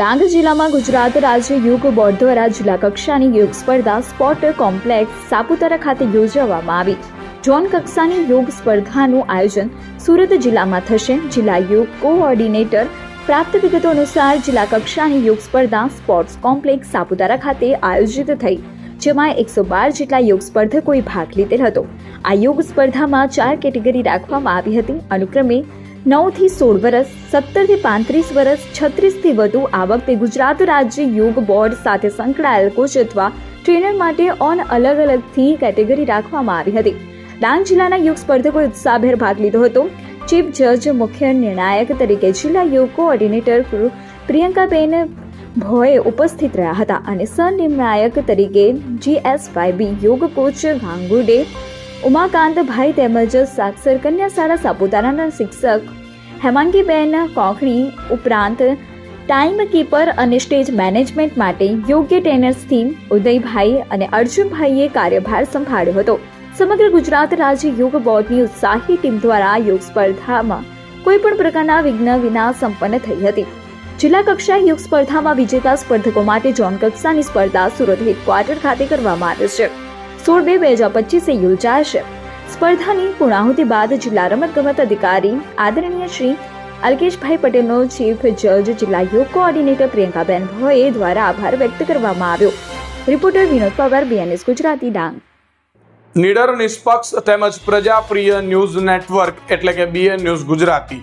ડાંગ જિલ્લામાં ગુજરાત રાજ્ય યોગ બોર્ડ દ્વારા જિલ્લા કક્ષાની યોગ સ્પર્ધા સ્પોર્ટ કોમ્પ્લેક્સ સાપુતારા ખાતે યોજવામાં આવી. ઝોન કક્ષાની યોગ સ્પર્ધાનું આયોજન સુરત જિલ્લામાં થશે. જિલ્લા યોગ કોઓર્ડિનેટર પ્રાપ્ત વિગતો અનુસાર જિલ્લા કક્ષાની યોગ સ્પર્ધા સ્પોર્ટ્સ કોમ્પ્લેક્સ સાપુતારા ખાતે આયોજિત થઈ. જેમાં એકસો બાર જેટલા યોગ સ્પર્ધકોએ ભાગ લીધેલ હતો. આ યોગ સ્પર્ધામાં ચાર કેટેગરી રાખવામાં આવી હતી. અનુક્રમે નવથી સોળ વર્ષ સત્તરથી પાંત્રીસ વર્ષ છત્રીસથી વધુ આ વખતે ગુજરાત રાજ્ય યોગ બોર્ડ સાથે સંકળાયેલ કોચ અથવા ટ્રેનર માટે ઓન અલગ અલગથી કેટેગરી રાખવામાં આવી હતી. ડાંગ જિલ્લાના યોગ સ્પર્ધકોએ ઉત્સાહભેર ભાગ લીધો હતો. ચીફ જજ, મુખ્ય નિર્ણાયક તરીકે જિલ્લા યોગ કોઓર્ડિનેટર પ્રિયંકાબેન ભોએ ઉપસ્થિત રહ્યા હતા અને સહનિર્ણાયક તરીકે જીએસવાયબી યોગ કોચ ગાંગુડે ઉમાકાંતભાઈ તેમજ સાક્ષર કન્યા શાળા સાપુતારાના શિક્ષક. હેમાંગીબેન કોખણી ઉપરાંત ટાઈમ કીપર અને સ્ટેજ મેનેજમેન્ટ માટે યોગ્ય ટ્રેનર્સથી ઉદયભાઈ અને અર્જુનભાઈએ કાર્યભાર સંભાળ્યો હતો. સમગ્ર ગુજરાત રાજ્ય યોગ બોર્ડની ઉત્સાહી ટીમ દ્વારા યોગ સ્પર્ધામાં કોઈ પણ પ્રકારના વિઘ્ન વિના સંપન્ન થઈ હતી. જિલ્લા કક્ષાએ યોગ સ્પર્ધામાં વિજેતા સ્પર્ધકો માટે ઝોન કક્ષાની સ્પર્ધા સુરત હેડક્વાર્ટર ખાતે કરવામાં આવે છે. સોળ બે બે હજાર પચીસે યોજાશે. સ્પર્ધાની પૂર્ણાહુતિ બાદ જિલ્લા રમતગમત અધિકારી આદરણીય શ્રી અલ્કેશભાઈ પટેલનો ચીફ જજ જિલ્લા યોગ કોઓર્ડિનેટર પ્રિયંકાબેન ભોએ દ્વારા આભાર વ્યક્ત કરવામાં આવ્યો. Reporter Vinod Pawar BNS Gujarati Dang. નિડર નિષ્પક્ષ તેમજ પ્રજાપ્રિય ન્યૂઝ નેટવર્ક એટલે કે BN news Gujarati.